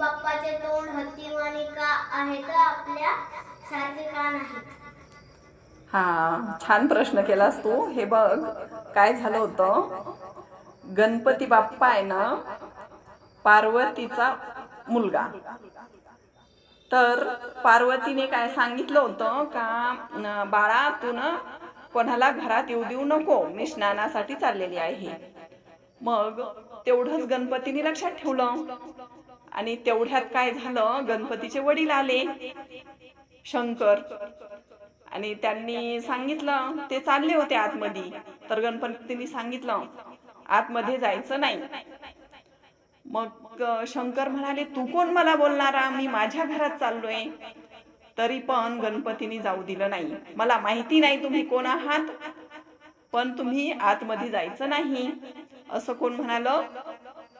बाप्पाचे तोंड हत्तीवाणी का आहे का आपल्या सारखे का नाही हा छान प्रश्न केलास तू. हे बघ काय झालं होतं? गणपती बाप्पा आहे ना पार्वतीचा मुलगा. तर पार्वतीने काय सांगितलं होतं का बाळा तू ना कोणाला घरात येऊ देऊ नको मी स्नानासाठी चाललेली आहे. मग तेवढंच गणपतीने लक्षात ठेवलं. आणि तेवढ्यात काय झालं? गणपतीचे वडील आले. शंकर. आणि त्यांनी सांगितलं ते चालले होते आतमध्ये. तर गणपतींनी सांगितलं आतमध्ये जायचं नाही. मग शंकर म्हणाले तू कोण मला बोलणारा? मी माझ्या घरात चाललोय. तरी पण गणपतीने जाऊ दिलं नाही. मला माहिती नाही तुम्ही कोण आहात पण तुम्ही आतमध्ये जायचं नाही. असं कोण म्हणालं?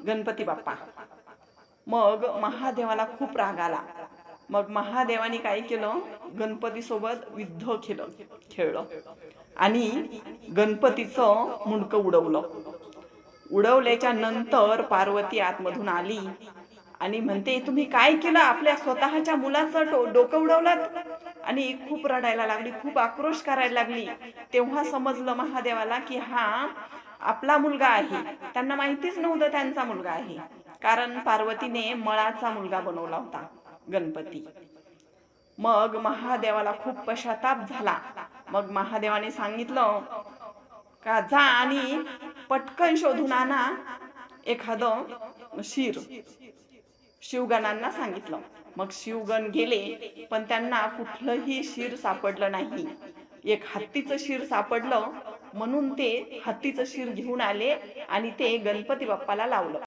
गणपती बाप्पा. मग महादेवाला खूप राग आला. मग महादेवाने काय केलं? गणपती सोबत युद्ध केलं खेळलं. आणि गणपतीचं मुंडकं उडवलं. उडवल्याच्या नंतर पार्वती आतमधून आली आणि म्हणते तुम्ही काय केलं? आपल्या स्वतःच्या मुलाचं डो- डोकं उडवलं आणि खूप रडायला लागली खूप आक्रोश करायला लागली. तेव्हा समजलं महादेवाला की हा आपला मुलगा आहे. त्यांना माहितीच नव्हतं त्यांचा मुलगा आहे. कारण पार्वतीने मळाचा मुलगा बनवला होता गणपती. मग महादेवाला खूप पश्चाताप झाला. मग महादेवाने सांगितलं का जा आणि पटकन शोधून आणा एखादं शिर. शिवगणांना सांगितलं. मग शिवगण गेले पण त्यांना कुठलंही शिर सापडलं नाही. एक हत्तीचं शिर सापडलं म्हणून ते हत्तीचं शिर घेऊन आले आणि ते गणपती बाप्पाला लावलं.